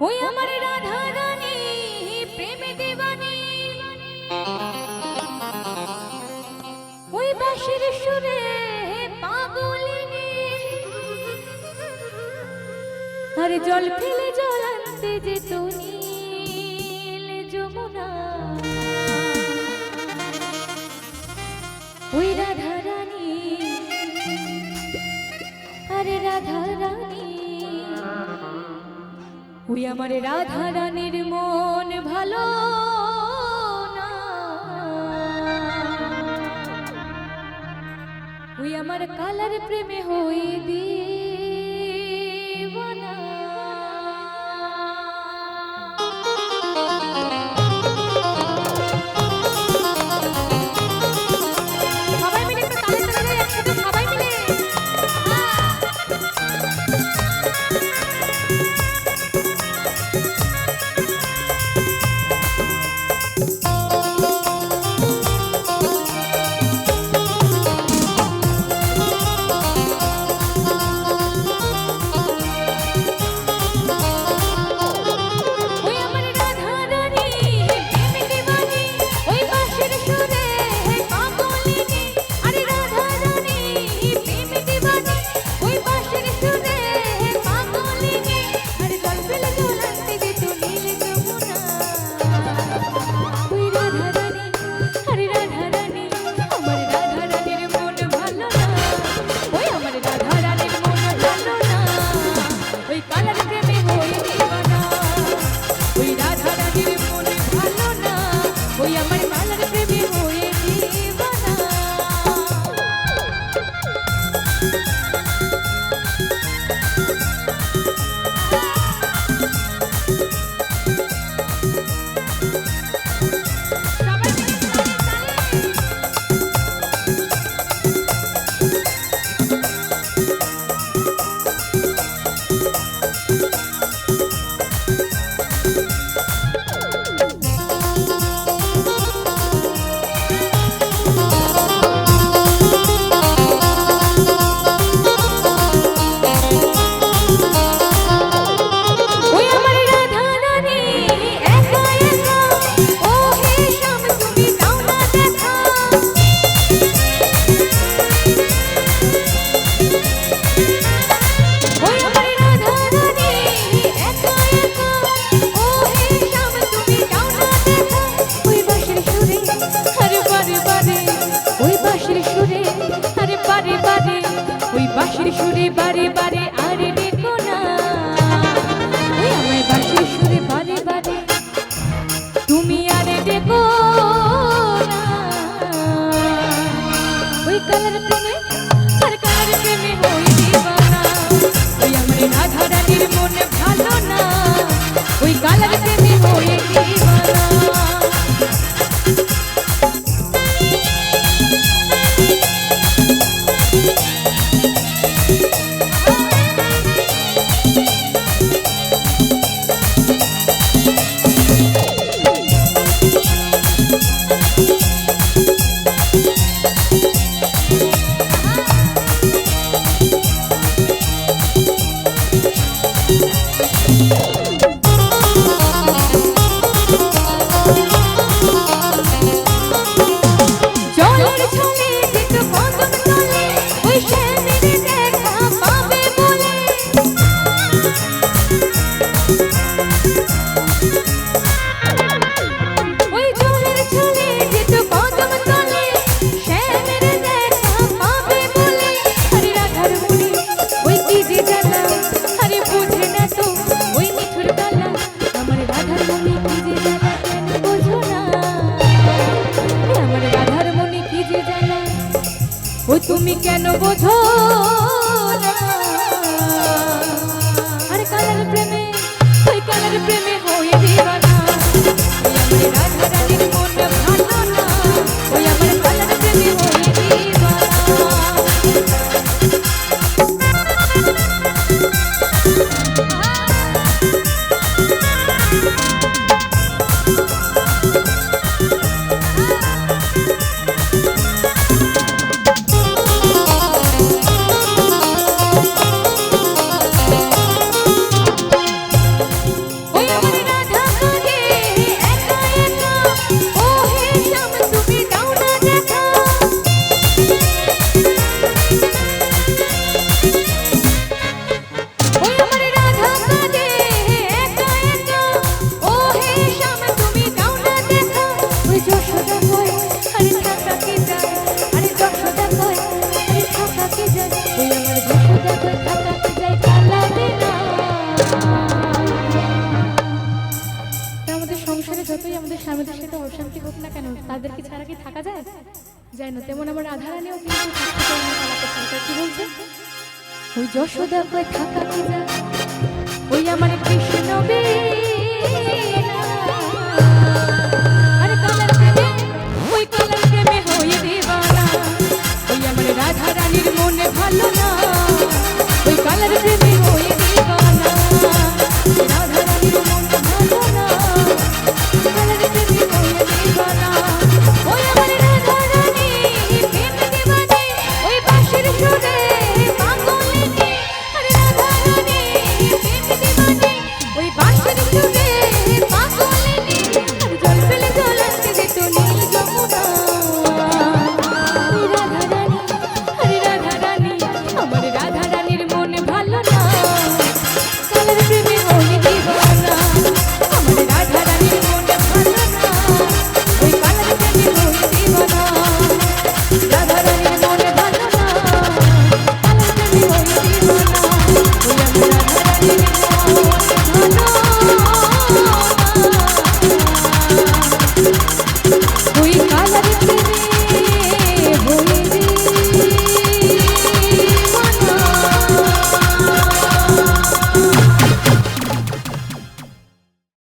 ওই আমার রাধা রানী প্রেমে দেবানী। ওই বাঁশির সুরে পাগলিনী। আর জল ফেলে জল আনতে যেত নীল যমুনা। ওই রাধা ওই আমার রাধা রানীর মন ভালো ওই আমার কালার প্রেমে হয়ে দিওয়ানা soy ও তুমি কেন বোঝো আর প্রেমে ওই প্রেমে হয়ে দিবানা যাই না, তেমন আমার রাধারানীও কিন্তু তার থেকে অন্য পালাতে চায় কি বলছে? ওই যশোদা কয় থাকা কি যায়? ওই আমার কৃষ্ণ আমার রাধা ভালো না